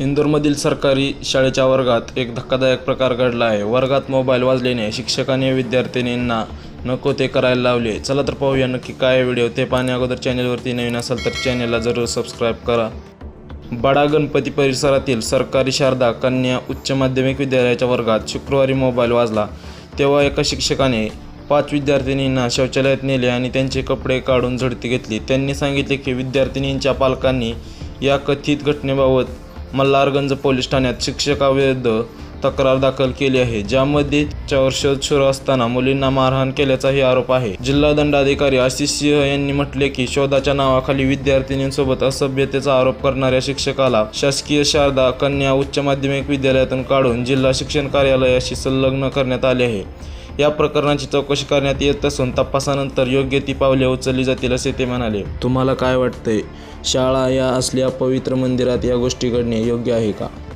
इंदोरमधील सरकारी शाळेच्या वर्गात एक धक्कादायक प्रकार घडला आहे. वर्गात मोबाईल वाजल्याने शिक्षकाने विद्यार्थिनींना नको ते करायला लावले. चला तर पाहूया नक्की काय व्हिडिओ. ते पाहण्या अगोदर चॅनेलवरती नवीन असाल तर चॅनेलला जरूर सबस्क्राईब करा. बडा गणपती परिसरातील सरकारी शारदा कन्या उच्च माध्यमिक विद्यालयाच्या वर्गात शुक्रवारी मोबाईल वाजला. तेव्हा एका शिक्षकाने पाच विद्यार्थिनींना शौचालयात नेले आणि त्यांचे कपडे काढून झडती घेतली. त्यांनी सांगितले की विद्यार्थिनींच्या पालकांनी या कथित घटनेबाबत मल्हारगंज पोलीस ठाण्यात शिक्षकाविरुद्ध तक्रार दाखल केली आहे ज्यामध्ये त्याच्यावर शोध सुरू असताना मुलींना मारहाण केल्याचाही आरोप आहे. जिल्हा दंडाधिकारी आशिष सिंह यांनी म्हटले की शोधाच्या नावाखाली विद्यार्थिनींसोबत असभ्यतेचा आरोप करणाऱ्या शिक्षकाला शासकीय शारदा कन्या उच्च माध्यमिक विद्यालयातून काढून जिल्हा शिक्षण कार्यालयाशी संलग्न करण्यात आले आहे. या प्रकरणाची चौकशी करण्यात येत असून तपासानंतर योग्य ती पावले उचलली जातील असे ते म्हणाले. तुम्हाला काय वाटतंय? शाळा या असल्या पवित्र मंदिरात या गोष्टी घडणे योग्य आहे का?